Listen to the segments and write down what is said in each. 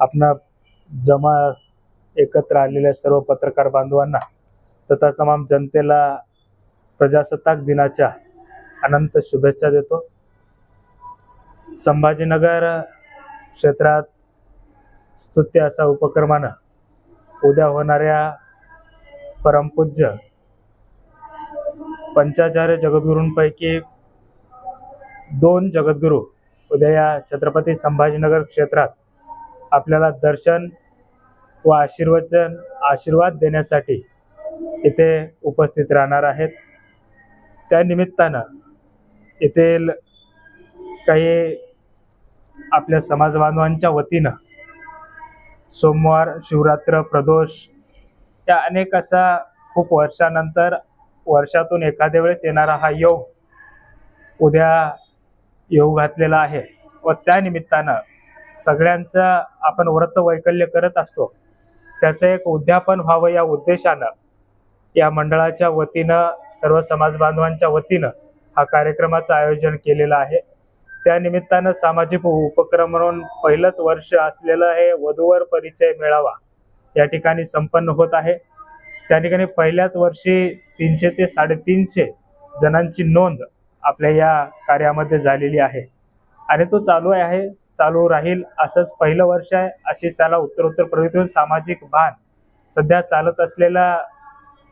आपणा जमा एकत्र आलेल्या सर्व पत्रकार बांधवांना तथा तमाम जनतेला प्रजासत्ताक दिनाच्या अनंत शुभेच्छा देतो. संभाजीनगर क्षेत्रात स्तुत्य असा उपक्रमानं उद्या होणाऱ्या परमपूज्य पंचाचार्य जगद्गुरूंपैकी दोन जगद्गुरू उद्या या छत्रपती संभाजीनगर क्षेत्रात आपल्याला दर्शन व आशीर्वचन आशीर्वाद देण्यासाठी इथे उपस्थित राहणार आहेत. त्या निमित्तानं येथील काही आपल्या समाज बांधवांच्या वतीनं सोमवार शिवरात्र प्रदोष या अनेक असा खूप वर्षानंतर वर्षातून एखाद्या वेळेस येणारा हा योग उद्या येऊ घातलेला आहे व त्या निमित्तानं सगळ्यांचं आपण व्रत वैकल्य करत असतो. त्याचं एक उद्यापन व्हावं या उद्देशानं या मंडळाच्या वतीनं सर्व समाज बांधवांच्या वतीनं हा कार्यक्रमाचं आयोजन केलेलं आहे. त्यानिमित्तानं सामाजिक उपक्रम म्हणून पहिलंच वर्ष असलेलं हे वधूवर परिचय मेळावा या ठिकाणी संपन्न होत आहे. त्या ठिकाणी पहिल्याच वर्षी तीनशे ते साडेतीनशे जणांची नोंद आपल्या या कार्यामध्ये झालेली आहे. आणि तो चालू आहे चालू राहील असंच पहिलं वर्ष आहे. अशीच त्याला उत्तरोत्तर प्रवृत्ती सामाजिक भान सध्या चालत असलेला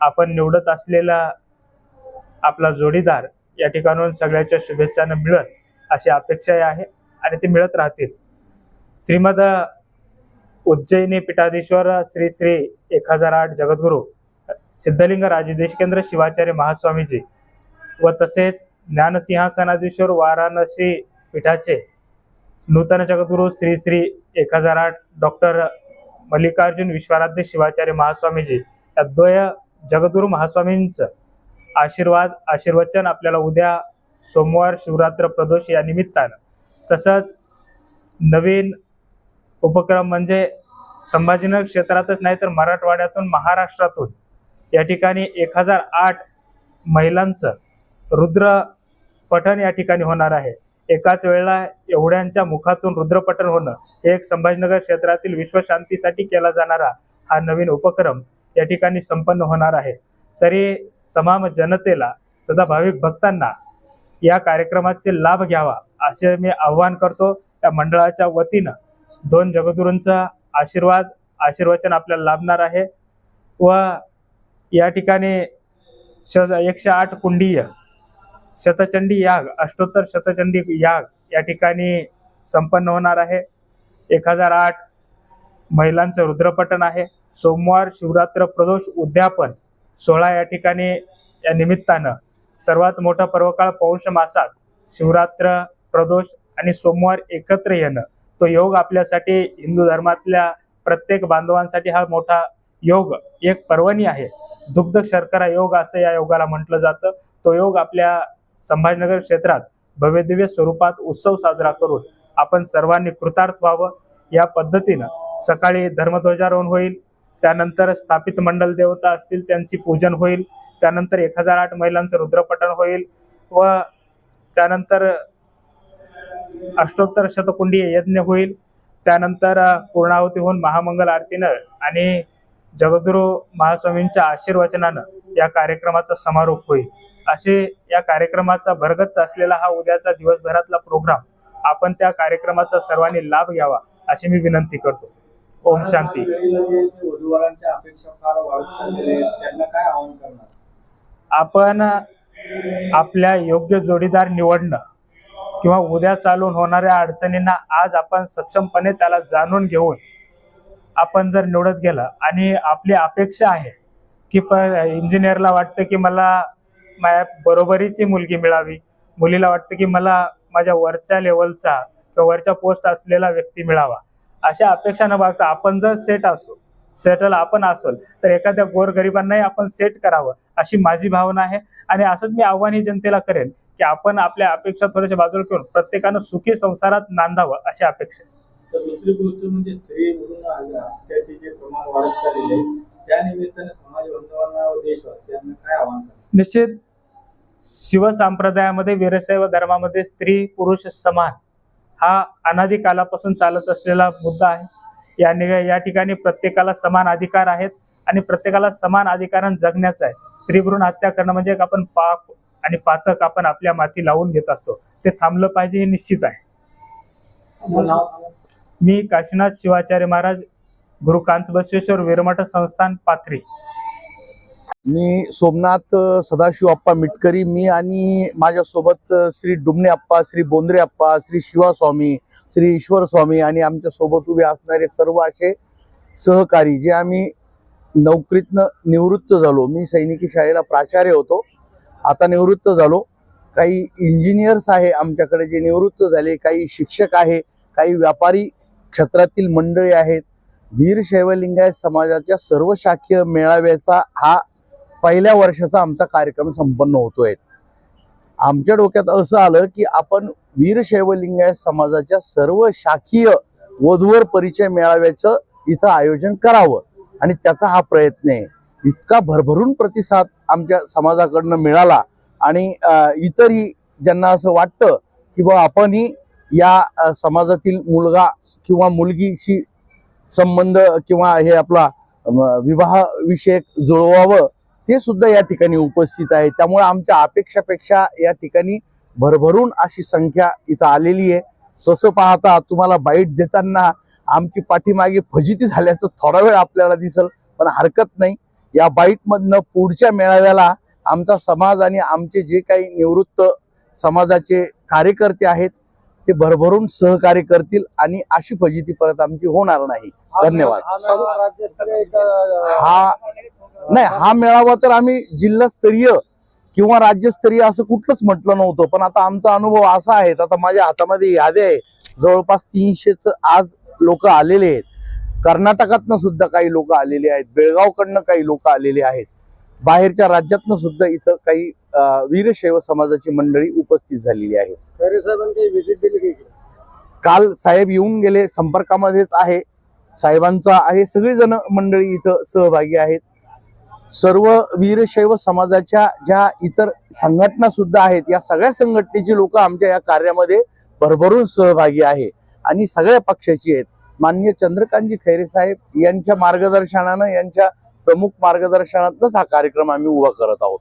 आपण निवडत असलेला आपला जोडीदार या ठिकाणून सगळ्याच्या शुभेच्छानं मिळत अशी अपेक्षा आहे आणि ते मिळत राहतील. श्रीमद उज्जैनी पीठाधीश्वर श्री श्री एक हजार आठ जगद्गुरू सिद्धलिंग राजदेशकेंद्र शिवाचार्य महास्वामीजी व तसेच ज्ञानसिंहासनाधीश्वर वाराणसी पीठाचे नूतन जगद्गुरू श्री श्री एक हजार आठ डॉक्टर मल्लिकार्जुन विश्वाराध्य शिवाचार्य महास्वामीजी या द्वय जगद्गुरू महास्वामींचं आशीर्वाद आशीर्वचन आपल्याला उद्या सोमवार शिवरात्र प्रदोष या निमित्तानं. तसंच नवीन उपक्रम म्हणजे संभाजीनगर क्षेत्रातच नाही तर मराठवाड्यातून महाराष्ट्रातून या ठिकाणी एक हजार आठ महिलांचं रुद्र पठण या ठिकाणी होणार आहे. एकाच वेळेला एवढ्यांच्या मुखातून रुद्रपठण होणं हे एक संभाजीनगर क्षेत्रातील विश्वशांतीसाठी केला जाणारा हा नवीन उपक्रम या ठिकाणी संपन्न होणार आहे. तरी तमाम जनतेला तथा भाविक भक्तांना या कार्यक्रमाचे लाभ घ्यावा असे मी आव्हान करतो. त्या मंडळाच्या वतीनं दोन जगदुरूंचा आशीर्वाद आशीर्वचन आपल्याला लाभणार आहे व या ठिकाणी श एकशे आठ कुंडीय शतचंडी याग अष्टोत्तर शतचंडी याग या ठिकाणी संपन्न होणार आहे. एक हजार आठ महिलांचं रुद्रपठण आहे. सोमवार शिवरात्र प्रदोष उद्यापन सोहळा या ठिकाणी या निमित्तानं सर्वात मोठा पर्वकाळ पौष मासात शिवरात्र प्रदोष आणि सोमवार एकत्र येणं तो योग आपल्यासाठी हिंदू धर्मातल्या प्रत्येक बांधवांसाठी हा मोठा योग एक पर्वणी आहे. दुग्ध शर्करा योग असं या योगाला म्हटलं जातं. तो योग आपल्या संभाजीनगर क्षेत्रात भव्यदिव्य स्वरूपात उत्सव साजरा करून आपण सर्वांनी कृतार्थ व्हावं या पद्धतीनं सकाळी धर्मध्वजारोहण होईल. त्यानंतर स्थापित मंडल देवता असतील त्यांची पूजन होईल. त्यानंतर एक हजार आठ महिलांचं रुद्रपठण होईल व त्यानंतर अष्टोत्तर शतकुंडीय यज्ञ होईल. त्यानंतर पूर्णाहुती होऊन महामंगल आरतीनं आणि जगद्गुरु महास्वामींच्या आशीर्वचनानं या कार्यक्रमाचा समारोप होईल. असे या कार्यक्रमाचा भरगच्च असलेला हा उद्याचा दिवसभरातला प्रोग्राम आपण त्या कार्यक्रमाचा सर्वांनी लाभ घ्यावा अशी मी विनंती करतो. ओम शांती. आपण आपल्या योग्य जोडीदार निवडणं किंवा उद्या चालून होणाऱ्या अडचणींना आज आपण सक्षमपणे त्याला जाणून घेऊन आपण जर निवडत गेलं आणि आपली अपेक्षा आहे की प इंजिनियरला वाटतं की मला माझ्या बरोबरीची मुलगी मिळावी. मुलीला वाटतं की मला माझ्या वरच्या लेवलचा किंवा वरच्या पोस्ट असलेला व्यक्ती मिळावा. अशा अपेक्षा न बाळगता आपण जर सेट असो सेटल आपण असोल तर एखाद्या गोरगरिबांनाही आपण सेट करावं अशी माझी भावना आहे. आणि असंच मी आव्हान ही जनतेला करेन की आपण आपल्या अपेक्षा थोड्याशा बाजूला ठेवून प्रत्येकानं सुखी संसारात नांदावं अशी अपेक्षा आहे. तर दुसरी गोष्ट म्हणजे स्त्री म्हणून हत्याचे जे प्रमाण वाढत चाललेले आहे त्या निमित्ताने समाज बांधवांना व देशवासियांना काय आवाहन करणार? निश्चित शिवसंप्रदायामध्ये वीरशैव धर्मामध्ये स्त्री पुरुष समान हा अनादी कालापासून चालत असलेला मुद्दा आहे. या या ठिकाणी प्रत्येकाला समान अधिकार आहेत आणि प्रत्येकाला समान अधिकारानं जगण्याचा आहे. स्त्री भ्रूण हत्या करणं म्हणजे आपण पाप आणि पातक आपण आपल्या माती लावून घेत असतो. ते थांबलं पाहिजे हे निश्चित आहे. मी काशीनाथ शिवाचार्य महाराज गुरु कांच बसवेश्वर वीरमठ संस्थान पाथरी. मी सोमनाथ सदाशिव अप्पा मिटकरी मी आणि माझ्यासोबत श्री डुमणे अप्पा श्री बोंद्रे अप्पा श्री शिवास्वामी श्री ईश्वर स्वामी आणि आमच्यासोबत उभे असणारे सर्व असे सहकारी जे आम्ही नोकरीतनं निवृत्त झालो. मी सैनिकी शाळेला प्राचार्य होतो. आता निवृत्त झालो. काही इंजिनियर्स आहे आमच्याकडे जे निवृत्त झाले काही शिक्षक आहे काही व्यापारी क्षेत्रातील मंडळी आहेत. वीर लिंगायत समाजाच्या सर्व शाखीय मेळाव्याचा हा पहिल्या वर्षाचा आमचा कार्यक्रम संपन्न होतोय. आमच्या डोक्यात असं आलं की आपण वीरशैवलिंग समाजाच्या सर्व शाखीय वधूवर परिचय मेळाव्याचं इथं आयोजन करावं. आणि त्याचा हा प्रयत्न आहे. इतका भरभरून प्रतिसाद आमच्या समाजाकडनं मिळाला आणि इतरही ज्यांना असं वाटतं की बा आपणही या समाजातील मुलगा किंवा मुलगीशी संबंध किंवा हे आपला विवाहविषयक विवाह विषयक जुळवावं ते सुद्धा या ठिकाणी उपस्थित आहे त्यामुळे आमच्या अपेक्षापेक्षा या ठिकाणी भरभरून अशी संख्या इथं आलेली आहे तसं पाहता तुम्हाला बाईट देताना आमची पाठीमागे फजिती झाल्याचं थोडा वेळ आपल्याला दिसल पण हरकत नाही या बाईट मधनं पुढच्या मेळाव्याला आमचा समाज आणि आमचे जे काही निवृत्त समाजाचे कार्यकर्ते आहेत ते भरभरून सहकार्य करतील आणि अशी फजिती परत आमची होणार नाही धन्यवाद हा नाही हा मेळावा तर आम्ही जिल्हास्तरीय किंवा राज्यस्तरीय असं कुठलंच म्हटलं नव्हतं पण आता आमचा अनुभव असा आहे आता माझ्या हातामध्ये यादी आहे. जवळपास तीनशेच आज लोक आलेले आहेत. कर्नाटकातनं सुद्धा काही लोक आलेले आहेत बेळगावकडनं काही लोक आलेले आहेत. बाहेरच्या राज्यातनं सुद्धा इथं काही वीरशैव समाजाची मंडळी उपस्थित झालेली इकडे? काल साहेब येऊन गेले संपर्कामध्येच आहे. साहेबांचा आहे सगळेजण मंडळी इथं सहभागी आहेत. सर्व वीरशैव समाजाच्या ज्या इतर संघटना सुद्धा आहेत या सगळ्या संघटनेची लोक आमच्या या कार्यामध्ये भरभरून सहभागी आहे. आणि सगळ्या पक्षाची आहेत. माननीय चंद्रकांतजी खैरे साहेब यांच्या मार्गदर्शनानं यांच्या प्रमुख मार्गदर्शनातच हा कार्यक्रम आम्ही उभा करत आहोत.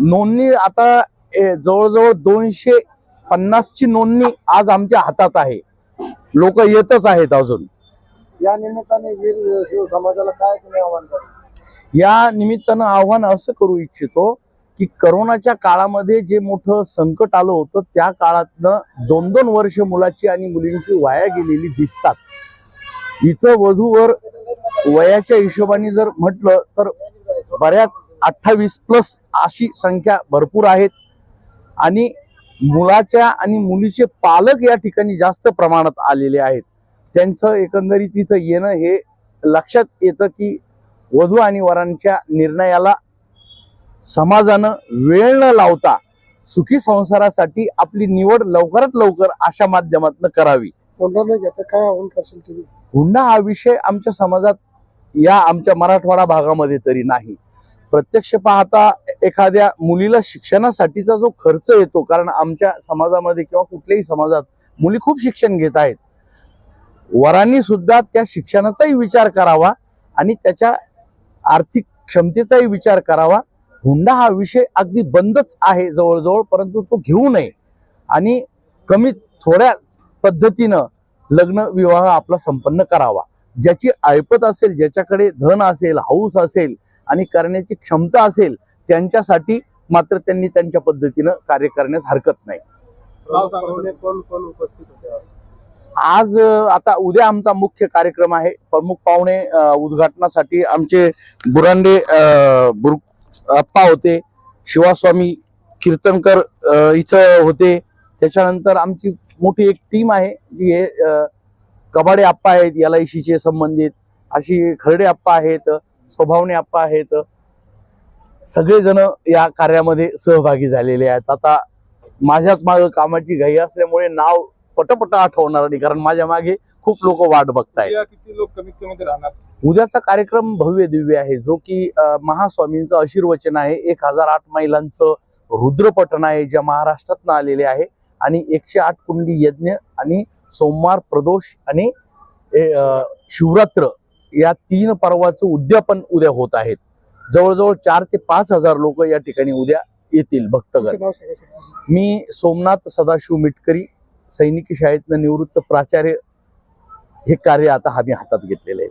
नोंदणी आता जवळजवळ दोनशे पन्नासची नोंदणी आज आमच्या हातात आहे. लोक येतच आहेत अजून. या निमित्ताने वीर शिव समाजाला काय तुम्ही आव्हान करा? या निमित्तानं आव्हान असं करू इच्छितो की करोनाच्या काळामध्ये जे मोठं संकट आलं होतं त्या काळातनं दोन दोन वर्ष मुलाची आणि मुलींची वाया गेलेली दिसतात. इथं वधूवर वयाच्या हिशोबाने जर म्हटलं तर बऱ्याच अठ्ठावीस प्लस अशी संख्या भरपूर आहेत. आणि मुलाच्या आणि मुलीचे पालक या ठिकाणी जास्त प्रमाणात आलेले आहेत. त्यांचं एकंदरीत इथं येणं हे लक्षात येतं की वधू आणि वरांच्या निर्णयाला समाजानं वेळ न लावता सुखी संसारासाठी आपली निवड लवकरात लवकर अशा माध्यमातून करावी. काय हुंडा हा विषय आमच्या समाजात या आमच्या मराठवाडा भागामध्ये तरी नाही. प्रत्यक्ष पाहता एखाद्या मुलीला शिक्षणासाठीचा जो खर्च येतो कारण आमच्या समाजामध्ये किंवा कुठल्याही समाजात मुली खूप शिक्षण घेत आहेत. वरांनी सुद्धा त्या शिक्षणाचाही विचार करावा आणि त्याच्या आर्थिक क्षमतेचाही विचार करावा. हुंडा हा विषय अगदी बंदच आहे जवळजवळ परंतु तो घेऊ नये. आणि कमीत थोड्या पद्धतीनं लग्न विवाह आपला संपन्न करावा. ज्याची ऐपत असेल ज्याच्याकडे धन असेल हौस असेल आणि करण्याची क्षमता असेल त्यांच्यासाठी मात्र त्यांनी त्यांच्या पद्धतीनं कार्य करण्यास हरकत नाही. उपस्थित होते आज? आता उद्या आमचा मुख्य कार्यक्रम आहे. प्रमुख पाहुणे उद्घाटनासाठी आमचे बुरांडे अप्पा होते शिवास्वामी कीर्तनकर इथं होते. त्याच्यानंतर आमची मोठी एक टीम आहे जी हे कबाडे आप्पा आहेत याला इशीचे संबंधित. अशी खर्डे आप्पा आहेत स्वभावने आप्पा आहेत. सगळेजण या कार्यामध्ये सहभागी झालेले आहेत. आता माझ्याच मागे कामाची घाई असल्यामुळे नाव पटपट आठवणार नाही कारण माझ्या मागे खूप लोक वाट बघतायत. उद्या किती लोक कमीत कमी राहणार? उद्याचा कार्यक्रम भव्य दिव्य आहे जो की महास्वामींचं आशीर्वचन आहे. एक हजार आठ महिलांचं रुद्रपठण आहे ज्या महाराष्ट्रातनं आलेले आहे. आणि एकशे आठ कुंडी यज्ञ आणि सोमवार प्रदोष आणि शिवरात्र या तीन पर्वाचं उद्यापन उद्या होत आहेत. जवळजवळ चार ते पाच हजार लोक या ठिकाणी उद्या येतील भक्तगण. मी सोमनाथ सदाशिव मिटकरी सैनिकी शाळेतनं निवृत्त प्राचार्य हे कार्य आता आम्ही हातात घेतलेले आहे.